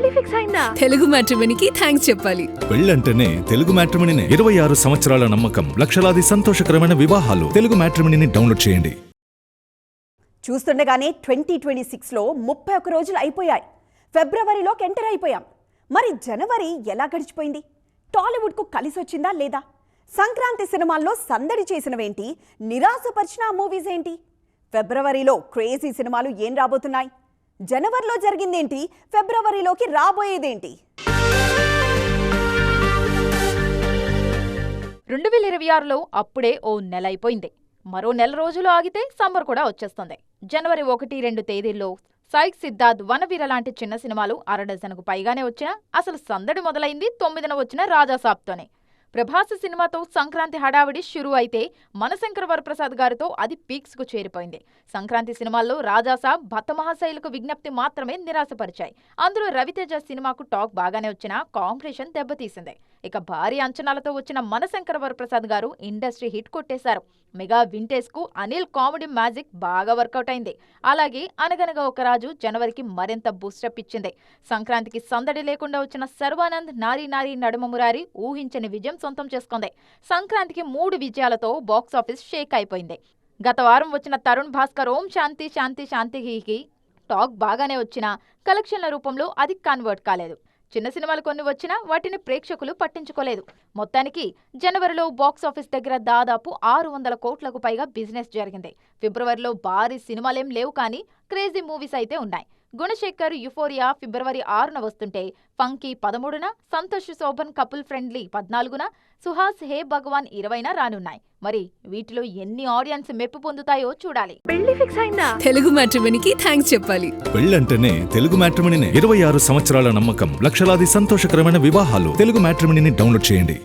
పెళ్ళి ఫిక్స్ అయిందా? తెలుగు మ్యాట్రిమోనీకి థ్యాంక్స్ చెప్పాలి. పెళ్ళంటేనే తెలుగు మ్యాట్రిమనీనే ఇరవై ఆరు సంవత్సరాల నమ్మకం లక్షలాది సంతోషకరమైన వివాహాలు తెలుగు మ్యాట్రిమనీని డౌన్లోడ్ చేయండి. చూస్తుండగానే ట్వంటీ ట్వంటీ సిక్స్లో ముప్పై ఒక్క రోజులు అయిపోయాయి. ఫిబ్రవరిలోకి ఎంటర్ అయిపోయాం. మరి జనవరి ఎలా గడిచిపోయింది? టాలీవుడ్కు కలిసి వచ్చిందా లేదా? సంక్రాంతి సినిమాల్లో సందడి చేసినవేంటి? నిరాశపరిచిన ఆ మూవీస్ ఏంటి? ఫిబ్రవరిలో క్రేజీ సినిమాలు ఏం రాబోతున్నాయి? జనవరిలో జరిగిందేంటి? ఫిబ్రవరిలోకి రాబోయేదేంటి? రెండు వేల ఇరవై ఆరులో అప్పుడే ఓ నెల అయిపోయింది. మరో నెల రోజులు ఆగితే సమ్మర్ కూడా వచ్చేస్తుంది. జనవరి ఒకటి రెండు తేదీల్లో సైక్ సిద్ధార్థ్ వనవీర లాంటి చిన్న సినిమాలు అరడజనకు పైగానే వచ్చినా అసలు సందడి మొదలైంది తొమ్మిదిన వచ్చిన రాజాసాబ్తోనే. ప్రభాస్ సినిమాతో సంక్రాంతి హడావిడి షురు అయితే మనశంకర వరప్రసాద్ గారితో అది పీక్స్కు చేరిపోయింది. సంక్రాంతి సినిమాల్లో రాజాసాబ్ భట్ట విజ్ఞప్తి మాత్రమే నిరాశపరిచాయి. అందులో రవితేజ సినిమాకు టాక్ బాగానే వచ్చినా కాంపిటీషన్ దెబ్బతీసింది. ఇక భారీ అంచనాలతో వచ్చిన మనశంకర వరప్రసాద్ గారు ఇండస్ట్రీ హిట్ కొట్టేశారు. మెగా వింటేజ్కు అనిల్ కామెడీ మ్యాజిక్ బాగా వర్కౌట్ అయింది. అలాగే అనగనగా ఒక రాజు జనవరికి మరింత బూస్టప్ ఇచ్చింది. సంక్రాంతికి సందడి లేకుండా వచ్చిన సర్వానంద్ నారీ నారీ నడుమ మురారి ఊహించని విజయం సొంతం చేసుకుంది. సంక్రాంతికి మూడు విజయాలతో బాక్సాఫీస్ షేక్ అయిపోయింది. గత వారం వచ్చిన తరుణ్ భాస్కర్ ఓం శాంతి శాంతి శాంతికి టాక్ బాగానే వచ్చినా కలెక్షన్ల రూపంలో అది కన్వర్ట్ కాలేదు. చిన్న సినిమాలు కొన్ని వచ్చినా వాటిని ప్రేక్షకులు పట్టించుకోలేదు. మొత్తానికి జనవరిలో బాక్స్ ఆఫీస్ దగ్గర దాదాపు ఆరు వందల కోట్లకు పైగా బిజినెస్ జరిగింది. ఫిబ్రవరిలో భారీ సినిమాలేం లేవు కానీ క్రేజీ మూవీస్ అయితే ఉన్నాయి. గుణశేఖర్ యుఫోరియా ఫిబ్రవరి ఆరున వస్తుంటే ఫంకీ పదమూడున సంతోష్ శోభన్ కపుల్ ఫ్రెండ్లీ పద్నాలుగున సుహాస్ హే భగవాన్ ఇరవైన రానున్నాయి. మరి వీటిలో ఎన్ని ఆడియన్స్ మెప్పు పొందుతాయో చూడాలి. పెళ్ళి ఫిక్స్ అయిందా? తెలుగు మ్యాట్రిమోనీకి థ్యాంక్స్ చెప్పాలి. పెళ్ళంటేనే తెలుగు మ్యాట్రిమనీనే ఇరవై ఆరు సంవత్సరాల నమ్మకం లక్షలాది సంతోషకరమైన వివాహాలు తెలుగు మ్యాట్రిమనీని డౌన్లోడ్ చేయండి.